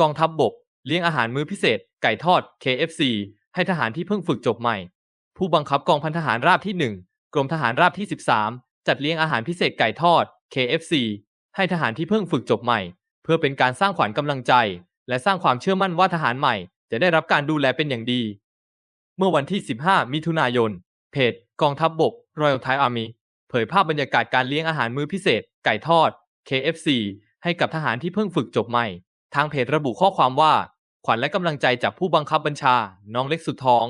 กองทัพบบกเลี้ยงอาหารมื้อพิเศษ ไก่ทอด KFC ให้ทหารที่เพิ่งฝึกจบใหม่ ผู้บังคับกองพันทหารราบที่ 1 กรมทหารราบที่ 13 จัดเลี้ยงอาหารพิเศษไก่ทอด KFC ให้ทหารที่เพิ่งฝึกจบใหม่ เพื่อเป็นการสร้างขวัญกำลังใจ และสร้างความเชื่อมั่นว่าทหารใหม่ จะได้รับการดูแลเป็นอย่างดี เมื่อวันที่ 15 มิถุนายน เพจ กองทัพบบก Royal Thai Army เผยภาพบรรยากาศการเลี้ยงอาหารมื้อพิเศษ ไก่ทอด KFC ให้กับทหารที่เพิ่งฝึกจบใหม่ ทางเพจระบุข้อความว่า ขวัญและกำลังใจจากผู้บังคับบัญชา น้องเล็กสุดท้อง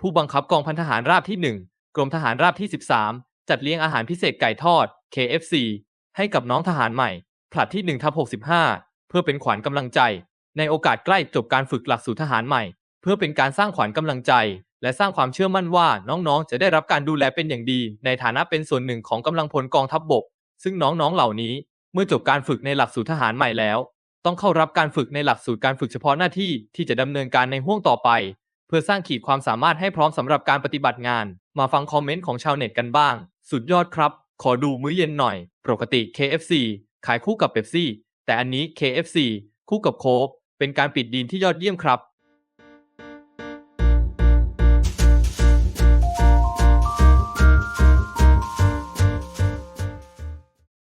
ผู้บังคับกองพันทหารราบที่ 1 กรมทหารราบที่ 13 จัดเลี้ยงอาหารพิเศษไก่ทอด KFC ให้กับน้องทหารใหม่ ผลัดที่1ทับ65 เพื่อเป็นขวัญกำลังใจ ในโอกาสใกล้จบการฝึกหลักสูตรทหารใหม่ เพื่อเป็นการสร้างขวัญกำลังใจ และสร้างความเชื่อมั่นว่าน้องๆ จะได้รับการดูแลเป็นอย่างดี ในฐานะเป็นส่วนหนึ่งของกำลังพลกองทัพบบก ซึ่งน้องๆ เหล่านี้ เมื่อจบการฝึกในหลักสูตรทหารใหม่แล้ว ต้องเข้ารับการฝึกในหลักสูตรการฝึกเฉพาะหน้าที่ที่จะดำเนินการในห่วงต่อไป เพื่อสร้างขีดความสามารถให้พร้อมสำหรับการปฏิบัติงาน มาฟังคอมเมนต์ของชาวเน็ตกันบ้าง สุดยอดครับ ขอดูมื้อเย็นหน่อย ปกติ KFC ขายคู่กับเบปซี่แต่อันนี้ KFC คู่กับโค้กเป็นการปิดดีลที่ยอดเยี่ยมครับ